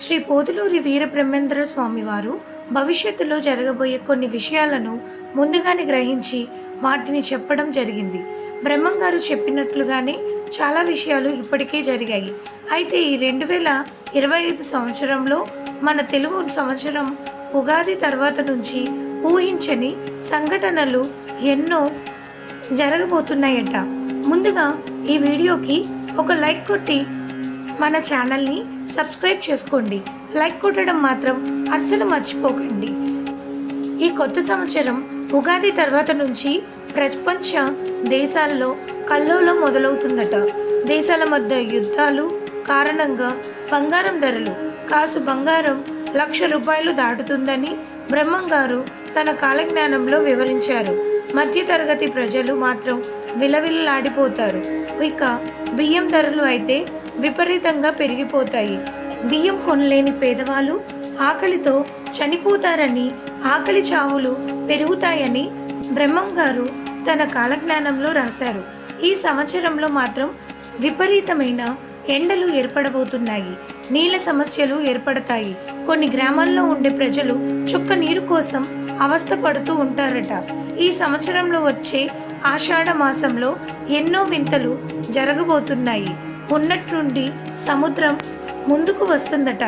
శ్రీ పోతులూరి వీరబ్రహ్మేంద్ర స్వామి వారు భవిష్యత్తులో జరగబోయే కొన్ని విషయాలను ముందుగానే గ్రహించి వాటిని చెప్పడం జరిగింది. బ్రహ్మం గారు చెప్పినట్లుగానే చాలా విషయాలు ఇప్పటికే జరిగాయి. అయితే ఈ రెండు వేల ఇరవై ఐదు సంవత్సరంలో మన తెలుగు సంవత్సరం ఉగాది తర్వాత నుంచి ఊహించని సంఘటనలు ఎన్నో జరగబోతున్నాయట. ముందుగా ఈ వీడియోకి ఒక లైక్ కొట్టి మన ఛానల్ని సబ్స్క్రైబ్ చేసుకోండి. లైక్ కొట్టడం మాత్రం అస్సలు మర్చిపోకండి. ఈ కొత్త సంవత్సరం ఉగాది తర్వాత నుంచి ప్రపంచ దేశాల్లో కల్లోలం మొదలవుతుందట. దేశాల మధ్య యుద్ధాలు కారణంగా బంగారం ధరలు కాసు బంగారం లక్ష రూపాయలు దాటుతుందని బ్రహ్మం గారు తన కాలజ్ఞానంలో వివరించారు. మధ్యతరగతి ప్రజలు మాత్రం విలవిల్లాడిపోతారు. ఇక బియ్యం ధరలు అయితే విపరీతంగా పెరిగిపోతాయి. బియ్యం కొనలేని పేదవాళ్ళు ఆకలితో చనిపోతారని ఆకలి చావులు పెరుగుతాయని బ్రహ్మం గారు తన కాలజ్ఞానంలో రాశారు. ఈ సంవత్సరంలో మాత్రం విపరీతమైన ఎండలు ఏర్పడబోతున్నాయి. నీళ్ళ సమస్యలు ఏర్పడతాయి. కొన్ని గ్రామాల్లో ఉండే ప్రజలు చుక్క నీరు కోసం అవస్థ పడుతూ ఉంటారట. ఈ సంవత్సరంలో వచ్చే ఆషాఢ మాసంలో ఎన్నో వింతలు జరగబోతున్నాయి. ఉన్నట్టుండి సముద్రం ముందుకు వస్తుందట.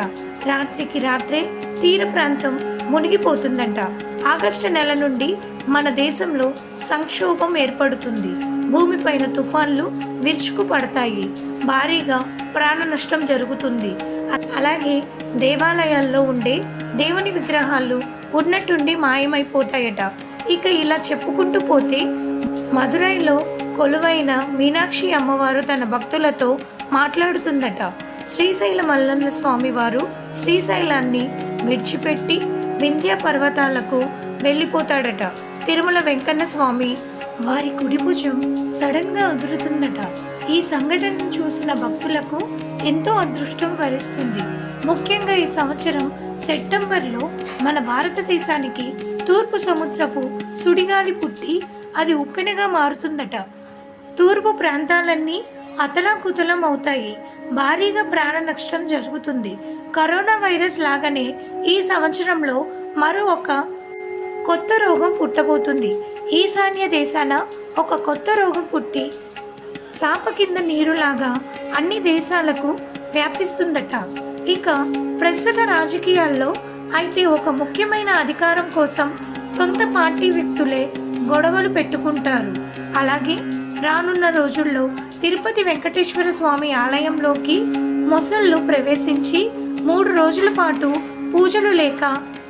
రాత్రికి రాత్రే తీర ప్రాంతం మునిగిపోతుందంట. ఆగస్టు నెల నుండి మన దేశంలో సంక్షోభం ఏర్పడుతుంది. భూమిపైన తుఫాన్లు విరుచుకు పడతాయి భారీగా ప్రాణ నష్టం జరుగుతుంది. అలాగే దేవాలయాల్లో ఉండే దేవుని విగ్రహాలు ఉన్నట్టుండి మాయమైపోతాయట. ఇక ఇలా చెప్పుకుంటూ పోతే మదురైలో కొలువైన మీనాక్షి అమ్మవారు తన భక్తులతో మాట్లాడుతుందట. శ్రీశైల మల్లన్న స్వామి వారు శ్రీశైలాన్ని విడిచిపెట్టి వింధ్య పర్వతాలకు వెళ్ళిపోతాడట. తిరుమల వెంకన్న స్వామి వారి కుడి భుజం సడన్గా అదురుతుందట. ఈ సంఘటనను చూసిన భక్తులకు ఎంతో అదృష్టం వరిస్తుంది. ముఖ్యంగా ఈ సంవత్సరం సెప్టెంబర్లో మన భారతదేశానికి తూర్పు సముద్రపు సుడిగాలి పుట్టి అది ఉప్పెనగా మారుతుందట. తూర్పు ప్రాంతాలన్నీ అతలాకుతలం అవుతాయి. భారీగా ప్రాణ నష్టం జరుగుతుంది. కరోనా వైరస్ లాగానే ఈ సంవత్సరంలో మరో ఒక కొత్త రోగం పుట్టబోతుంది. ఈశాన్య దేశాన ఒక కొత్త రోగం పుట్టి సాప కింద నీరులాగా అన్ని దేశాలకు వ్యాపిస్తుందట. ఇక ప్రస్తుత రాజకీయాల్లో అయితే ఒక ముఖ్యమైన అధికారం కోసం సొంత పార్టీ వ్యక్తులే గొడవలు పెట్టుకుంటారు. అలాగే రానున్న రోజుల్లో తిరుపతి వెంకటేశ్వర స్వామి ఆలయంలోకి మొసళ్ళు ప్రవేశించి మూడు రోజుల పాటు పూజలు లేక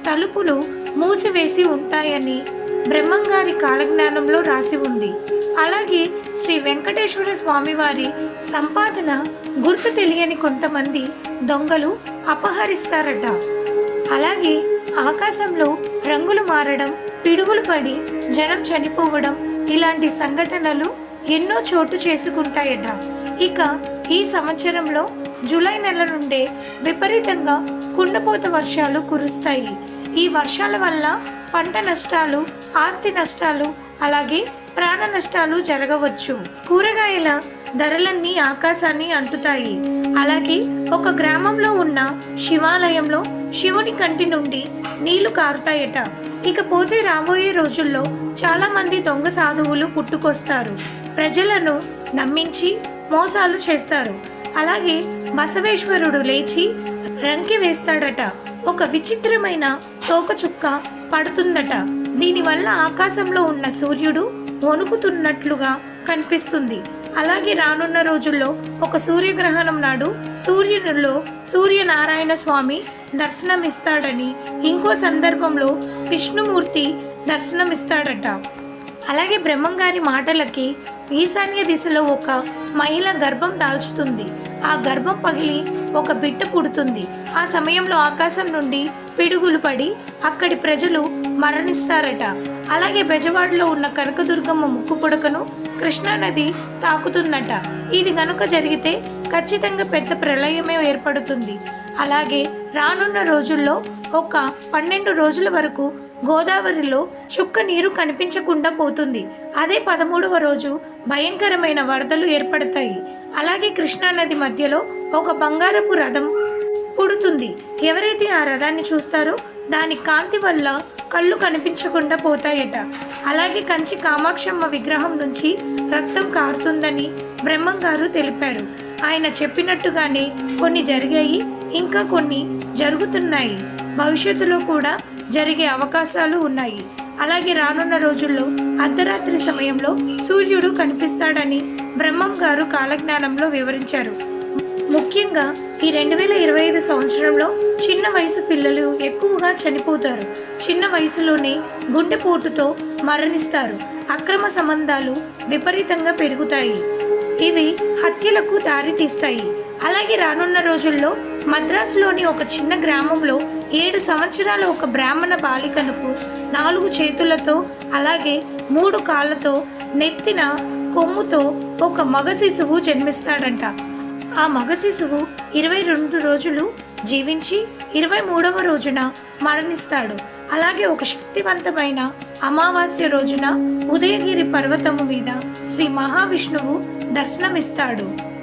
తలుపులు మూసివేసి ఉంటాయని బ్రహ్మంగారి కాలజ్ఞానంలో రాసి ఉంది. అలాగే శ్రీ వెంకటేశ్వర స్వామివారి సంపాదన గుర్తు తెలియని కొంతమంది దొంగలు అపహరిస్తారట. అలాగే ఆకాశంలో రంగులు మారడం పిడుగులు పడి జనం చనిపోవడం ఇలాంటి సంఘటనలు ఎన్నో చోటు చేసుకుంటాయట. ఇక ఈ సంవత్సరంలో జూలై నెల నుండే విపరీతంగా కుండపోత వర్షాలు కురుస్తాయి. ఈ వర్షాల వల్ల పంట నష్టాలు ఆస్తి నష్టాలు అలాగే ప్రాణ నష్టాలు జరగవచ్చు. కూరగాయల ధరలన్నీ ఆకాశాన్ని అంటుతాయి. అలాగే ఒక గ్రామంలో ఉన్న శివాలయంలో శివుని కంటి నుండి నీళ్ళు కారుతాయట. ఇకపోతే రాబోయే రోజుల్లో చాలా మంది దొంగ సాధువులు పుట్టుకొస్తారు. ప్రజలను నమ్మించి మోసాలు చేస్తారు. అలాగే బసవేశ్వరుడు లేచి రంకి వేస్తాడట. ఒక విచిత్రమైన తోకచుక్క పడుతుందట. దీనివల్ల ఆకాశంలో ఉన్న సూర్యుడు వణుకుతున్నట్లుగా కనిపిస్తుంది. అలాగే రానున్న రోజుల్లో ఒక సూర్యగ్రహణం నాడు సూర్యునిలో సూర్యనారాయణ స్వామి దర్శనమిస్తాడని ఇంకో సందర్భంలో విష్ణుమూర్తి దర్శనమిస్తాడట. అలాగే బ్రహ్మంగారి మాటలకి ఈశాన్య దిశలో ఒక మహిళ గర్భం దాల్చుతుంది. ఆ గర్భం పగిలి ఒక బిడ్డ పుడుతుంది. ఆ సమయంలో ఆకాశం నుండి పిడుగులు పడి అక్కడి ప్రజలు మరణిస్తారట. అలాగే బెజవాడలో ఉన్న కనకదుర్గమ్మ ముక్కు పుడకను కృష్ణానది తాకుతుందట. ఇది గనుక జరిగితే ఖచ్చితంగా పెద్ద ప్రళయమే ఏర్పడుతుంది. అలాగే రానున్న రోజుల్లో ఒక పన్నెండు రోజుల వరకు గోదావరిలో చుక్క నీరు కనిపించకుండా పోతుంది. అదే పదమూడవ రోజు భయంకరమైన వరదలు ఏర్పడతాయి. అలాగే కృష్ణానది మధ్యలో ఒక బంగారపు రథం పుడుతుంది. ఎవరైతే ఆ రథాన్ని చూస్తారో దాని కాంతి వల్ల కళ్ళు కనిపించకుండా పోతాయట. అలాగే కంచి కామాక్షమ్మ విగ్రహం నుంచి రక్తం కారుతుందని బ్రహ్మం గారు తెలిపారు. ఆయన చెప్పినట్టుగానే కొన్ని జరిగాయి ఇంకా కొన్ని జరుగుతున్నాయి. భవిష్యత్తులో కూడా జరిగే అవకాశాలు ఉన్నాయి. అలాగే రానున్న రోజుల్లో అర్ధరాత్రి సమయంలో సూర్యుడు కనిపిస్తాడని బ్రహ్మం గారు కాలజ్ఞానంలో వివరించారు. ముఖ్యంగా ఈ రెండు వేల ఇరవై ఐదు సంవత్సరంలో చిన్న వయసు పిల్లలు ఎక్కువగా చనిపోతారు. చిన్న వయసులోనే గుండెపోటుతో మరణిస్తారు. అక్రమ సంబంధాలు విపరీతంగా పెరుగుతాయి. ఇవి హత్యలకు దారితీస్తాయి. అలాగే రానున్న రోజుల్లో మద్రాసులోని ఒక చిన్న గ్రామంలో ఏడు సంవత్సరాల ఒక బ్రాహ్మణ బాలికనుకు నాలుగు చేతులతో అలాగే మూడు కాళ్ళతో నెత్తిన కొమ్ముతో ఒక మగ శిశువు జన్మిస్తాడంట. ఆ మగ శిశువు ఇరవై రెండు రోజులు జీవించి ఇరవై మూడవ రోజున మరణిస్తాడు. అలాగే ఒక శక్తివంతమైన అమావాస్య రోజున ఉదయగిరి పర్వతము మీద శ్రీ మహావిష్ణువు దర్శనమిస్తాడు.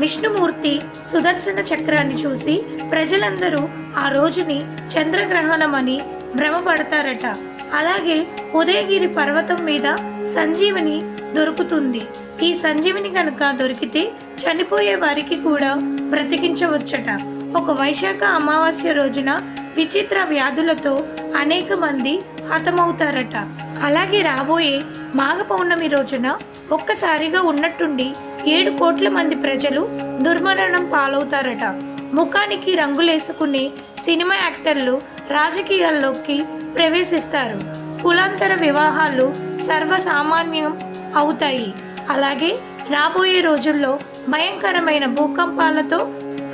విష్ణుమూర్తి సుదర్శన చక్రాన్ని చూసి ప్రజలందరూ ఆ రోజుని చంద్రగ్రహణమని భ్రమపడతారట. అలాగే ఉదయగిరి పర్వతం మీద సంజీవిని దొరుకుతుంది. ఈ సంజీవిని కనుక దొరికితే చనిపోయే వారికి కూడా బ్రతికించవచ్చట. ఒక వైశాఖ అమావాస్య రోజున విచిత్ర వ్యాధులతో అనేక మంది హతమవుతారట. అలాగే రాబోయే మాఘ పౌర్ణమి రోజున ఒక్కసారిగా ఉన్నట్టుండి ఏడు కోట్ల మంది ప్రజలు దుర్మరణం పాలవుతారట. ముఖానికి రంగులేసుకునే సినిమా యాక్టర్లు రాజకీయాల్లోకి ప్రవేశిస్తారు. కులాంతర వివాహాలు సర్వసామాన్యం అవుతాయి. అలాగే రాబోయే రోజుల్లో భయంకరమైన భూకంపాలతో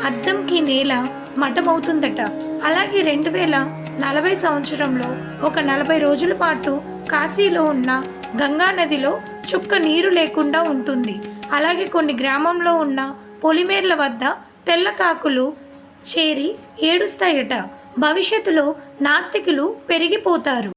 అద్దంకి నేల మఠమవుతుందట. అలాగే రెండు వేల నలభై సంవత్సరంలో ఒక నలభై రోజుల పాటు కాశీలో ఉన్న గంగా నదిలో చుక్క నీరు లేకుండా ఉంటుంది. అలాగే కొన్ని గ్రామంలో ఉన్న పొలిమేర్ల వద్ద తెల్ల కాకులు చేరి ఏడుస్తాయట. భవిష్యత్తులో నాస్తికులు పెరిగిపోతారు.